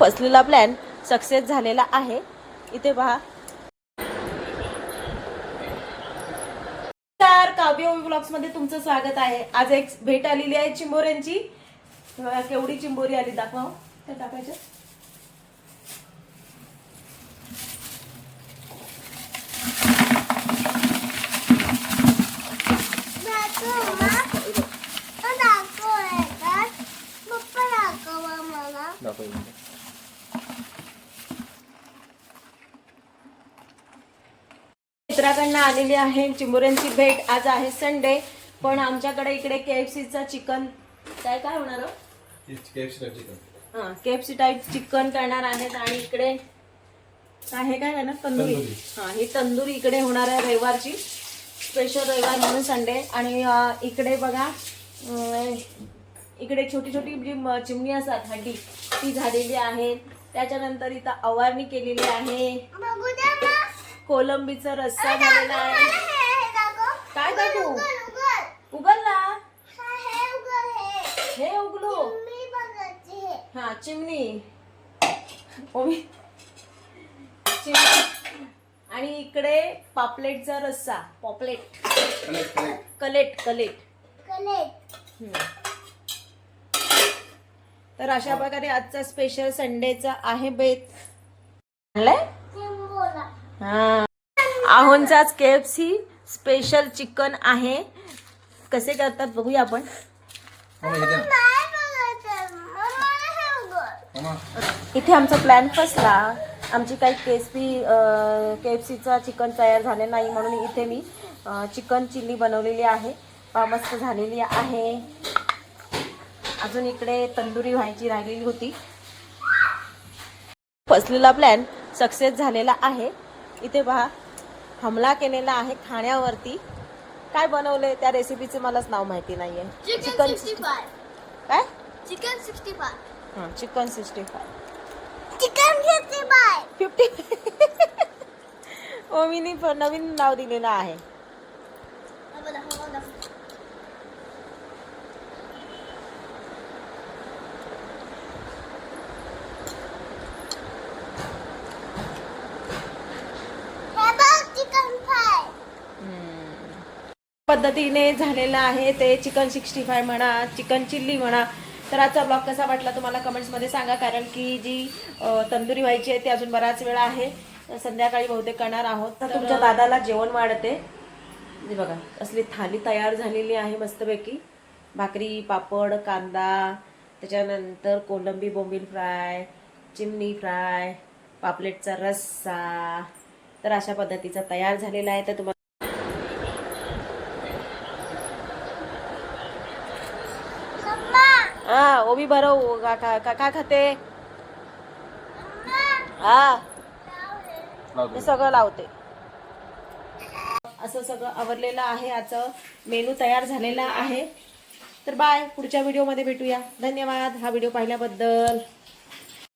फसलेला plan success झालेला आहे. इथे पहा. नमस्कार काव्य ब्लॉग्समध्ये तुमचं स्वागत आहे. आज एक भेट आलेली आहे चिंबोऱ्यांची. केवढी चिंबोरी आली दाखवा त्या टाकायच्या मित्राकडनं आलेली आहे. चिंबोऱ्यांची भेट आज आहे संडे पण आमच्याकडे इकडे केएफसीचं चिकन काय काय होणार हो? हा केएफसी टाईप चिकन करणार आहेत आणि इकडे काय हे काय करणार तंदुरी. हा ही तंदुरी इकडे होणार आहे रविवारची. स्पेशल रविवार म्हणून संडे आणि इकडे बघा इकडे छोटी छोटी जी चिमणी असतात हड्डी ती झालेली आहे. त्याच्यानंतर इथं अवारणी केलेली आहे. कोलंबीचा रस्सा झालेला आहे. काय दाखवू? उगल ना. हे उगलो हा. चिमणी चिमणी. आणि इकडे पापलेटचा रस्सा. पॉपलेट. कलेट कलेट. हम्म. तर अशा प्रकारे आजचा स्पेशल संडेचा आहे बेत. आणलंय? आहोंचाच K F C special chicken आहे. कसे करतात बघूया आपण. इथे आमचा प्लॅन फसला. आमची काही K S P K F सीचा चिकन तयार झाले नाही म्हणून इथे मी चिकन चिल्ली बनवलेली आहे. मस्त झालेली आहे. अजून इकडे तंदुरी व्हायची राहिलेली होती. फसलेला प्लॅन सक्सेस झालेला आहे. इथे पहा हमला केलेला आहे खाण्यावरती. काय बनवले त्या रेसिपीचे मलाच नाव माहिती नाहीये. चिकन फाय काय? चिकन सिक्स्टी फाय हां chicken sixty five chicken sixty five fifty ओमीनी नवीन नाव दिलेलं आहे चिकन फ्राय पद्धतीने झालेलं आहे. ते चिकन सिक्स्टी फाय म्हणा चिकन चिल्ली म्हणा. तर आजचा ब्लॉग कसा वाटला तुम्हाला कमेंट्समध्ये सांगा कारण की जी तंदुरी व्हायची आहे ती अजून बराच वेळ आहे. संध्याकाळी बहुतेक करणार आहोत. तर तुमच्या दादाला जेवण वाढते. हे बघा असली थाली तयार झालेली आहे मस्तपैकी. भाकरी पापड कांदा त्याच्यानंतर कोलंबी बोंबील फ्राय चिमणी फ्राय पापलेटचा रस्सा. तर अशा पद्धतीचा तयार झालेला आहे. तर तुम्हाला हा ओबी बरं का का काय खाते? हा. हे सगळं लावते. असं सगळं आवरलेलं आहे आजचं मेनू तयार झालेला आहे. तर बाय पुढच्या व्हिडिओमध्ये भेटूया. धन्यवाद हा व्हिडिओ पाहिल्याबद्दल.